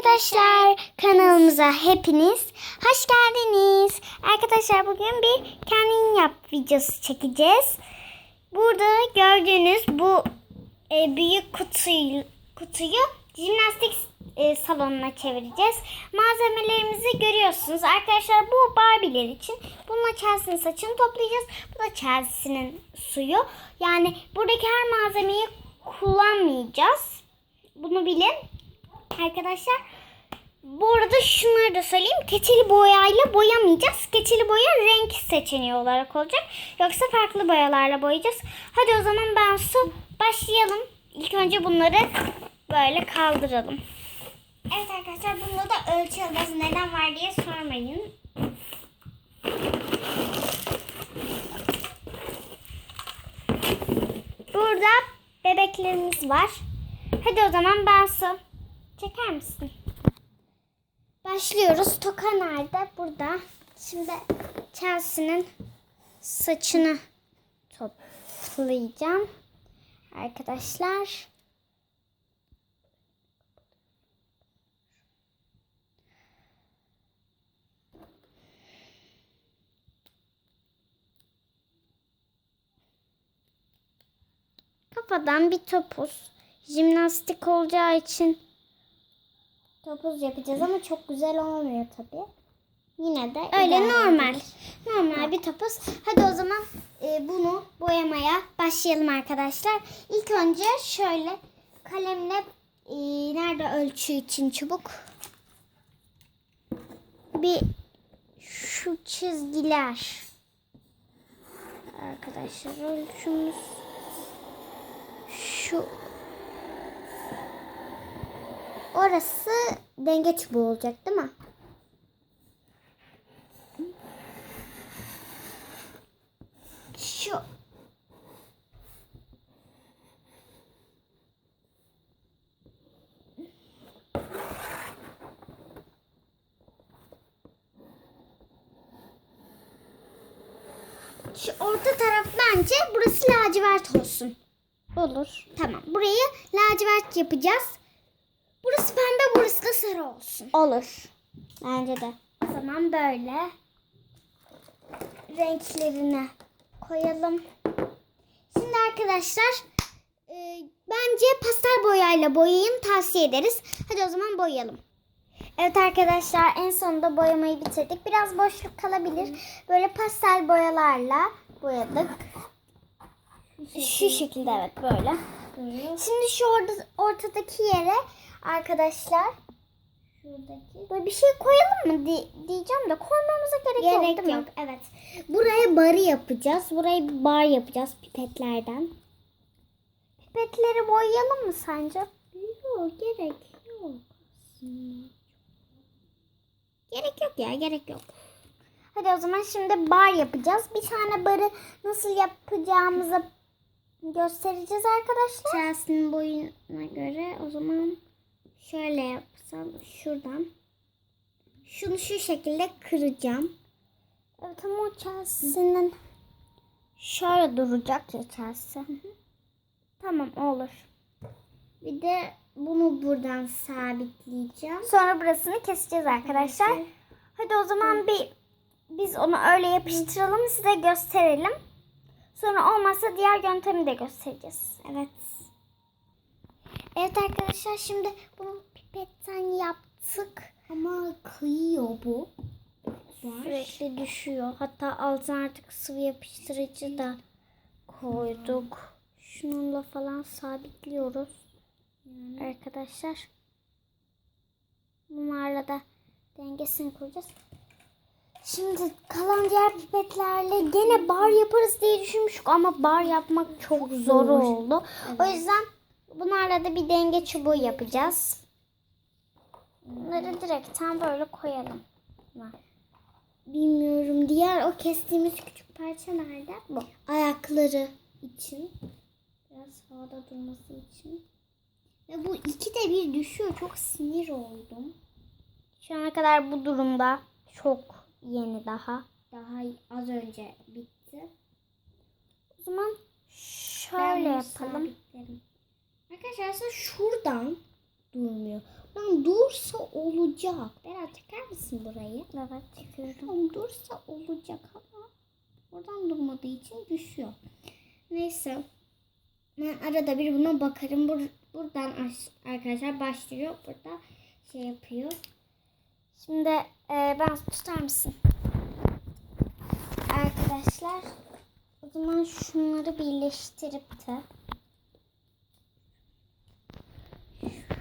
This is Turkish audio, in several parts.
arkadaşlar kanalımıza hepiniz hoş geldiniz. Arkadaşlar bugün bir kendin yap videosu çekeceğiz. Burada gördüğünüz bu e, büyük kutuyu, kutuyu jimnastik e, salonuna çevireceğiz. Malzemelerimizi görüyorsunuz. Arkadaşlar bu Barbie'ler için. Bununla Chelsea'nin saçını toplayacağız. Bu da Chelsea'nin suyu. Yani buradaki her malzemeyi kullanmayacağız. Bunu bilin. Arkadaşlar bu arada şunları da söyleyeyim. Keçeli boyayla boyamayacağız. Keçeli boya renk seçeneği olarak olacak. Yoksa farklı boyalarla boyayacağız. Hadi o zaman ben su başlayalım. İlk önce bunları böyle kaldıralım. Evet arkadaşlar bunda da ölçü alacağız. Neden var diye sormayın. Burada bebeklerimiz var. Hadi o zaman ben su. Çeker misin? Başlıyoruz. Toka nerede? Burada. Şimdi Chelsea'nin saçını toplayacağım. Arkadaşlar. Kafadan bir topuz. Jimnastik olacağı için topuz yapacağız ama çok güzel olmuyor tabii. Yine de öyle normal. Normal bir topuz. Hadi o zaman e, bunu boyamaya başlayalım arkadaşlar. İlk önce şöyle kalemle e, nerede ölçü için çubuk? Bir şu çizgiler. Arkadaşlar ölçümüz şu orası denge çubuğu olacak değil mi? Şu Şu orta taraf bence burası lacivert olsun. Olur. Tamam. Burayı lacivert yapacağız. Burası pembe, burası da sarı olsun. Olur. Bence de. O zaman böyle renklerini koyalım. Şimdi arkadaşlar e, bence pastel boyayla boyayın tavsiye ederiz. Hadi o zaman boyayalım. Evet arkadaşlar en sonunda boyamayı bitirdik. Biraz boşluk kalabilir. Böyle pastel boyalarla boyadık. Şu şekilde evet böyle. Şimdi şu orada, ortadaki yere arkadaşlar şuradaki böyle bir şey koyalım mı di- diyeceğim de koymamıza gerek, yok Gerek değil mi? yok, Evet. Buraya barı yapacağız. Burayı bir bar yapacağız pipetlerden. Pipetleri boyayalım mı sence? Yok gerek yok. Gerek yok ya gerek yok. Hadi o zaman şimdi bar yapacağız. Bir tane barı nasıl yapacağımızı göstereceğiz arkadaşlar. Chelsea'nin boyuna göre o zaman şöyle yapsam şuradan. Şunu şu şekilde kıracağım. Evet ama o şöyle duracak ya. Tamam olur. Bir de bunu buradan sabitleyeceğim. Sonra burasını keseceğiz arkadaşlar. Hadi o zaman bir biz onu öyle yapıştıralım size gösterelim. Sonra olmazsa diğer yöntemi de göstereceğiz. Evet. Evet arkadaşlar şimdi bunu pipetten yaptık. Ama kıyıyor bu. Sürekli düşüyor. Hatta altına artık sıvı yapıştırıcı da koyduk. Şununla falan sabitliyoruz. Arkadaşlar. Bunlarla da dengesini kuracağız. Şimdi kalan diğer pipetlerle gene bar yaparız diye düşünmüştük ama bar yapmak çok zor Zor. oldu. O yüzden bunlarla da bir denge çubuğu yapacağız. Bunları direkt tam böyle koyalım. Bilmiyorum. Diğer o kestiğimiz küçük parça nerede? Bu. Ayakları için. Biraz havada durması için. Ve bu iki de bir düşüyor. Çok sinir oldum. Şu ana kadar bu durumda çok yeni daha. Daha az önce bitti. O zaman şöyle yapalım. sabitlerim. Arkadaşlar aslında şuradan durmuyor. Buradan dursa olacak. Berat çeker misin burayı? Evet çekiyorum. Tamam dursa olacak ama oradan durmadığı için düşüyor. Neyse. Ben arada bir buna bakarım. Bur- buradan aş- arkadaşlar başlıyor. Burada şey yapıyor. Şimdi e, ben tutar mısın? Arkadaşlar o zaman şunları birleştirip de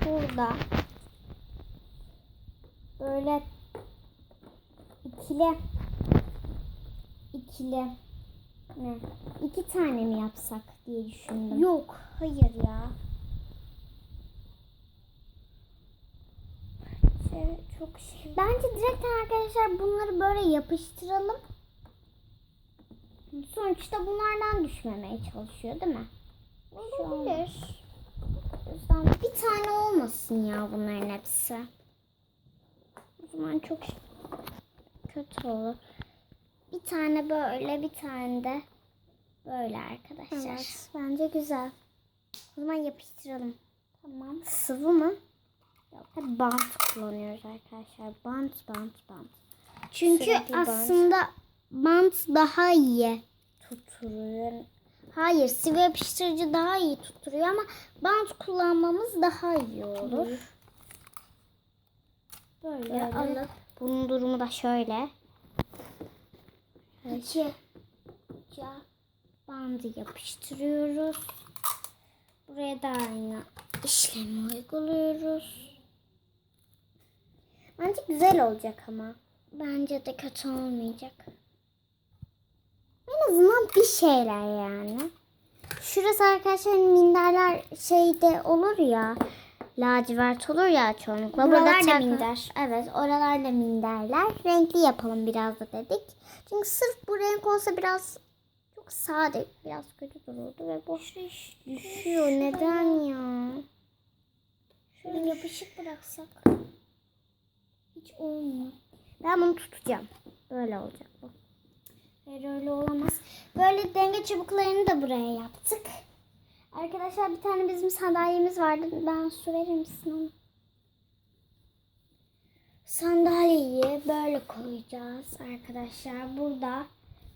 şurada böyle ikili ikili ne? İki tane mi yapsak diye düşündüm. Yok hayır ya. Şey, çok şey. Bence direkt arkadaşlar bunları böyle yapıştıralım. Sonuçta bunlardan düşmemeye çalışıyor değil mi? Olabilir. Bir tane olmasın ya bunların hepsi. O zaman çok kötü olur. Bir tane böyle bir tane de böyle arkadaşlar. Evet, bence güzel. O zaman yapıştıralım. Tamam. Sıvı mı? Yok, bant kullanıyoruz arkadaşlar. Bant, bant, bant. Çünkü Sürekli bant. aslında bant daha iyi tutturuyor. Hayır, sıvı yapıştırıcı daha iyi tutturuyor ama bant kullanmamız daha iyi olur. Böyle Böyle. alıp bunun durumu da şöyle. İki. Bandı yapıştırıyoruz. Buraya da aynı işlemi uyguluyoruz. Bence güzel olacak ama. Bence de kötü olmayacak. En azından bir şeyler yani. Şurası arkadaşlar hani minderler şeyde olur ya. Lacivert olur ya çoğunlukla. Buralar Buralar da da minder. Evet oralar da minderler. Renkli yapalım biraz da dedik. Çünkü sırf bu renk olsa biraz çok sade, biraz kötü dururdu ve bu düşüyor. Neden ya? Şöyle yapışık bıraksak. Hiç olmuyor. Ben bunu tutacağım. Böyle olacak bu. Hayır öyle olamaz. Böyle denge çubuklarını da buraya yaptık. Arkadaşlar bir tane bizim sandalyemiz vardı. Ben su verir misin ona? Sandalyeyi böyle koyacağız arkadaşlar. Burada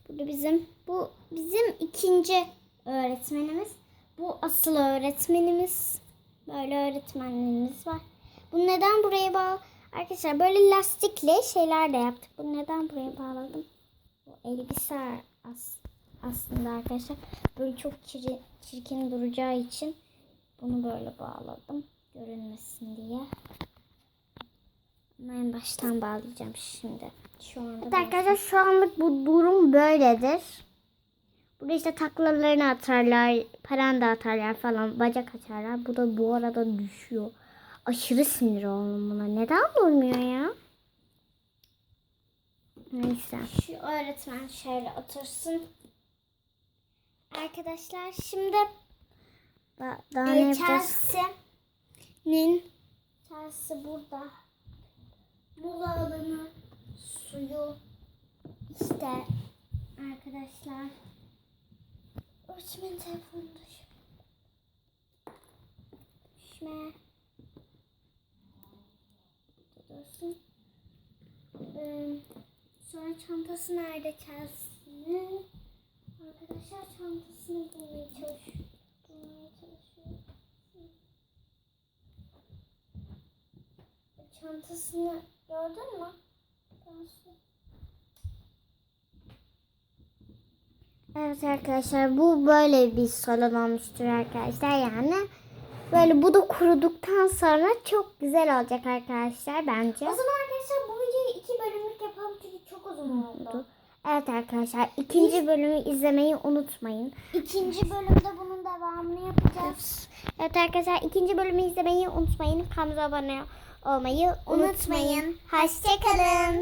burada bizim bu bizim ikinci öğretmenimiz. Bu asıl öğretmenimiz. Böyle öğretmenlerimiz var. Bu neden buraya bağlı? Arkadaşlar böyle lastikli şeyler de yaptık. Bunu neden buraya bağladım? Elbise as aslında arkadaşlar. Böyle çok çiri- çirkin duracağı için bunu böyle bağladım. Görünmesin diye. Ama en baştan bağlayacağım şimdi. Şu anda Evet arkadaşlar şu anlık bu durum böyledir. Burada işte taklalarını atarlar, paranda atarlar falan, bacak açarlar. Bu da bu arada düşüyor. Aşırı sinir oldum buna. Neden durmuyor ya? Neyse. şu öğretmen şöyle otursun. Arkadaşlar şimdi da- daha ne? Chelsea'nin Chelsea burada. Mola alanı, suyu işte arkadaşlar. Öğretmenin telefonu düşme. Düşme. Dursun. Ee, sonra çantası nerede Chelsea'nin? Arkadaşlar çantasını bulmaya çalışıyor. Bulmaya çalışıyor. Çantasını gördün mü? Tansu? Evet arkadaşlar bu böyle bir salon olmuştur arkadaşlar yani. Böyle bu da kuruduktan sonra çok güzel olacak arkadaşlar bence. O zaman arkadaşlar bu videoyu iki çok uzun oldu. Evet arkadaşlar ikinci bölümü izlemeyi unutmayın. İkinci bölümde bunun devamını yapacağız. Evet arkadaşlar ikinci bölümü izlemeyi unutmayın. Kanalımıza abone olmayı unutmayın. Unutmayın. Hoşçakalın.